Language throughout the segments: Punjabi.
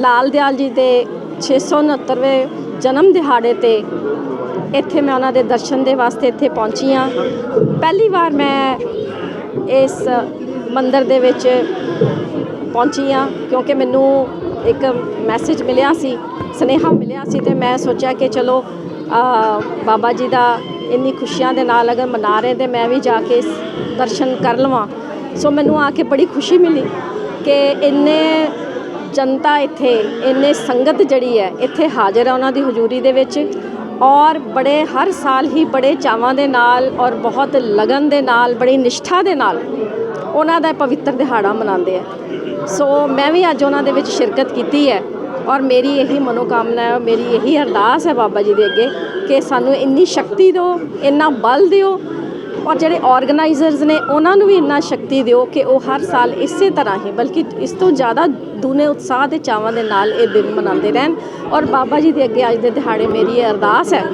ਲਾਲ ਦਿਆਲ ਜੀ ਦੇ 669ਵੇਂ ਜਨਮ ਦਿਹਾੜੇ ਤੇ ਇੱਥੇ ਮੈਂ ਉਹਨਾਂ ਦੇ ਦਰਸ਼ਨ ਦੇ ਵਾਸਤੇ ਇੱਥੇ ਪਹੁੰਚੀ ਹਾਂ। ਪਹਿਲੀ ਵਾਰ ਮੈਂ ਇਸ ਮੰਦਿਰ ਦੇ ਵਿੱਚ ਪਹੁੰਚੀ ਹਾਂ ਕਿਉਂਕਿ ਮੈਨੂੰ ਇੱਕ ਮੈਸੇਜ ਮਿਲਿਆ ਸੀ, ਸਨੇਹਾ ਮਿਲਿਆ ਸੀ ਤੇ ਮੈਂ ਸੋਚਿਆ ਕਿ ਚਲੋ ਬਾਬਾ ਜੀ ਦਾ ਇੰਨੀ ਖੁਸ਼ੀਆਂ ਦੇ ਨਾਲ ਅਗਰ ਮਨਾ ਰਹੇ ਤੇ ਮੈਂ ਵੀ ਜਾ ਕੇ ਦਰਸ਼ਨ ਕਰ ਲਵਾਂ। ਸੋ ਮੈਨੂੰ ਆ ਕੇ ਬੜੀ ਖੁਸ਼ੀ ਮਿਲੀ ਕਿ ਇੰਨੇ ਜਨਤਾ ਇੱਥੇ ਇੰਨੇ ਸੰਗਤ ਜਿਹੜੀ ਹੈ, ਇੱਥੇ ਹਾਜ਼ਰ ਹੈ ਉਹਨਾਂ ਦੀ ਹਜ਼ੂਰੀ ਦੇ ਵਿੱਚ ਔਰ ਬੜੇ ਹਰ ਸਾਲ ਹੀ ਬੜੇ ਚਾਵਾਂ ਦੇ ਨਾਲ ਔਰ ਬਹੁਤ ਲਗਨ ਦੇ ਨਾਲ, ਬੜੀ ਨਿਸ਼ਠਾ ਦੇ ਨਾਲ ਉਹਨਾਂ ਦਾ ਪਵਿੱਤਰ ਦਿਹਾੜਾ ਮਨਾਉਂਦੇ ਆ। ਸੋ ਮੈਂ ਵੀ ਅੱਜ ਉਹਨਾਂ ਦੇ ਵਿੱਚ ਸ਼ਿਰਕਤ ਕੀਤੀ ਹੈ ਔਰ ਮੇਰੀ ਇਹੀ ਮਨੋਕਾਮਨਾ ਹੈ, ਮੇਰੀ ਇਹੀ ਅਰਦਾਸ ਹੈ ਬਾਬਾ ਜੀ ਦੇ ਅੱਗੇ ਕਿ ਸਾਨੂੰ ਇੰਨੀ ਸ਼ਕਤੀ ਦਿਓ, ਇੰਨਾ ਬਲ ਦਿਓ ਔਰ ਜਿਹੜੇ ਆਰਗੇਨਾਈਜ਼ਰਸ ਨੇ, ਉਹਨਾਂ ਨੂੰ ਵੀ ਇੰਨਾ ਸ਼ਕਤੀ ਦਿਓ ਕਿ ਉਹ ਹਰ ਸਾਲ ਇਸੇ ਤਰ੍ਹਾਂ ਹੀ, ਬਲਕਿ ਇਸ ਤੋਂ ਜ਼ਿਆਦਾ ਦੂਨੇ ਉਤਸ਼ਾਹ ਤੇ ਚਾਵਾਂ ਦੇ ਨਾਲ ਇਹ ਦਿਨ ਮਨਾਉਂਦੇ ਰਹਿਣ। ਔਰ ਬਾਬਾ ਜੀ ਦੇ ਅੱਗੇ ਅੱਜ ਦੇ ਦਿਹਾੜੇ ਮੇਰੀ ਇਹ ਅਰਦਾਸ ਹੈ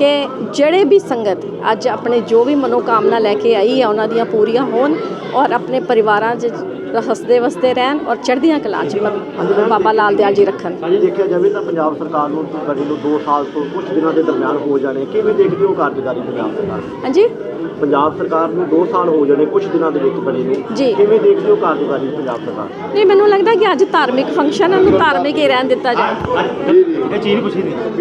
ਕਿ ਜਿਹੜੇ ਵੀ ਸੰਗਤ ਅੱਜ ਆਪਣੇ ਜੋ ਵੀ ਮਨੋਕਾਮਨਾ ਲੈ ਕੇ ਆਈ ਹੈ ਉਹਨਾਂ ਦੀਆਂ ਪੂਰੀਆਂ ਹੋਣ ਔਰ ਆਪਣੇ ਪਰਿਵਾਰਾਂ 'ਚ ਹੱਸਦੇ ਵਸਦੇ ਰਹਿਣ ਔਰ ਚੜ੍ਹਦੀਆਂ ਕਲਾਂ 'ਚ ਬ- ਬਾਬਾ ਲਾਲ ਦਿਆਲ ਜੀ ਰੱਖਣ। ਜੇ ਦੇਖਿਆ ਜਾਵੇ ਤਾਂ ਪੰਜਾਬ ਸਰਕਾਰ ਨੂੰ ਬਣੀ ਨੂੰ 2 ਸਾਲ ਤੋਂ ਕੁਝ ਦਿਨਾਂ ਦੇ ਦਰਮਿਆਨ ਹੋ ਜਾਣੇ ਕਿਵੇਂ ਦੇਖਦੇ ਹੋ ਕਾਰਜਕਾਰੀ ਪੰਜਾਬ ਸਰਕਾਰ? ਦੀ? ਹਾਂਜੀ। ਪੰਜਾਬ ਸਰਕਾਰ ਨੂੰ 2 ਸਾਲ ਹੋ ਜਾਣੇ ਕੁਝ ਦਿਨਾਂ ਦੇ ਵਿੱਚ ਬਣੀ ਨੂੰ। ਜੀ। ਕਿਵੇਂ ਦੇਖਦੇ ਹੋ ਕਾਰਜਕਾਰੀ ਪੰਜਾਬ ਸਰਕਾਰ? ਦੀ? ਨਹੀਂ ਮੈਨੂੰ ਲੱਗਦਾ ਕਿ ਅੱਜ ਧਾਰਮਿਕ ਫੰਕਸ਼ਨ ਹੈ ਉਹਨੂੰ ਧਾਰਮਿਕ ਹੀ ਰਹਿਣ ਦਿੱਤਾ ਜਾਏ। ਇਹ ਚੀਜ਼ ਪੁੱਛੀ ਨਹੀਂ।